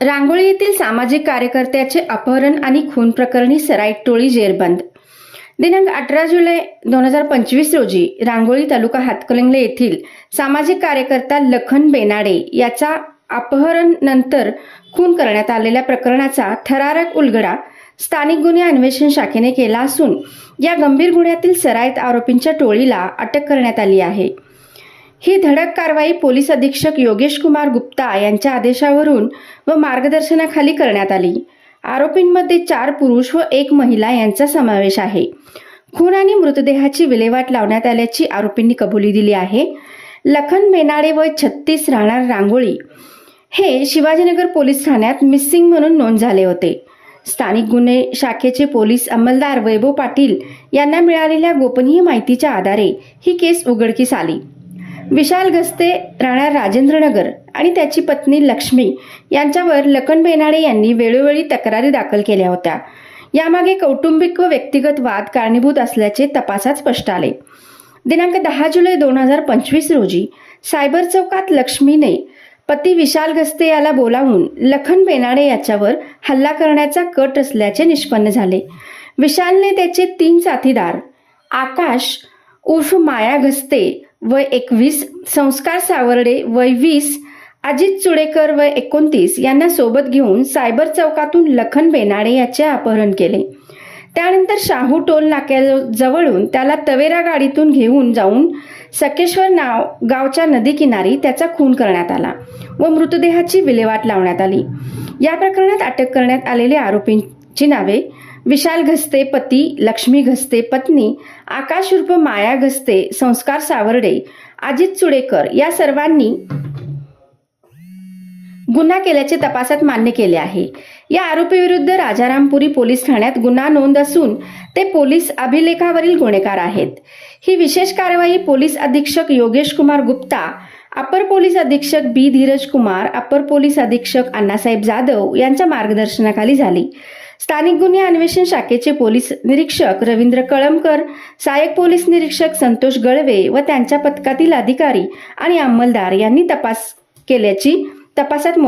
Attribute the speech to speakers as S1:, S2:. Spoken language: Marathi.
S1: रांगोळी येथील सामाजिक कार्यकर्त्याचे अपहरण आणि खून प्रकरणी सराईट टोळी जेरबंद. दिनांक अठरा जुलै दोन हजार पंचवीस रोजी रांगोळी तालुका हातकलिंगले येथील सामाजिक कार्यकर्ता लखन बेनाडे याचा अपहरण नंतर खून करण्यात आलेल्या प्रकरणाचा थरारक उलगडा स्थानिक गुन्हे अन्वेषण शाखेने केला असून या गंभीर गुन्ह्यातील सराईत आरोपींच्या टोळीला अटक करण्यात आली आहे. ही धडक कारवाई पोलीस अधीक्षक योगेश कुमार गुप्ता यांच्या आदेशावरून व मार्गदर्शनाखाली करण्यात आली. आरोपींमध्ये चार पुरुष व एक महिला यांचा समावेश आहे. खून आणि मृतदेहाची विल्हेवाट लावण्यात आल्याची आरोपींनी कबुली दिली आहे. लखन मेनाडे व छत्तीस राहणार रांगोळी हे शिवाजीनगर पोलीस ठाण्यात मिसिंग म्हणून नोंद झाले होते. स्थानिक गुन्हे शाखेचे पोलीस अंमलदार वैभव पाटील यांना मिळालेल्या गोपनीय माहितीच्या आधारे ही केस उघडकीस आली. विशाल गस्ते राहणार राजेंद्रनगर आणि त्याची पत्नी लक्ष्मी यांच्यावर लखन बेनाडे यांनी वेळोवेळी तक्रारी दाखल केल्या होत्या. यामागे कौटुंबिक व व्यक्तिगत वाद कारणीभूत असल्याचे तपासात स्पष्ट आले. दिनांक दहा जुलै दोन हजार पंचवीस रोजी सायबर चौकात लक्ष्मीने पती विशाल गस्ते याला बोलावून लखन बेनाडे याच्यावर हल्ला करण्याचा कट असल्याचे निष्पन्न झाले. विशालने त्याचे तीन साथीदार आकाश उर्फ माया घस्ते वय एकवीस संस्कार सावर्डे वय वीस अजित चुडेकर वय एकोणतीस यांना सोबत घेऊन सायबर चौकातून लखन बेनाडे याचे अपहरण केले. त्यानंतर शाहू टोल नाक्याजवळून त्याला तवेरा गाडीतून घेऊन जाऊन सकेश्वर नाव गावच्या नदीकिनारी त्याचा खून करण्यात आला व मृतदेहाची विल्हेवाट लावण्यात आली. या प्रकरणात अटक करण्यात आलेल्या आरोपींची नावे विशाल घस्ते पती लक्ष्मी घस्ते पत्नी आकाश उर्फ माया घस्ते संस्कार सावर्डे अजित चुडेकर या सर्वांनी गुन्हा केल्याचे तपासात मान्य केले आहे. या आरोपीविरुद्ध राजारामपुरी पोलीस ठाण्यात गुन्हा नोंद असून ते पोलीस अभिलेखावरील गुन्हेगार आहेत. ही विशेष कारवाई पोलीस अधीक्षक योगेश कुमार गुप्ता अपर पोलीस अधीक्षक B Dhiraj Kumar upper police अधीक्षक अण्णासाहेब जाधव यांच्या मार्गदर्शनाखाली झाली. स्थानिक गुन्हे अन्वेषण शाखेचे पोलीस निरीक्षक रवींद्र कळमकर सहाय्यक पोलीस निरीक्षक संतोष गळवे व त्यांच्या पथकातील अधिकारी आणि अंमलदार यांनी तपास केल्याची तपासात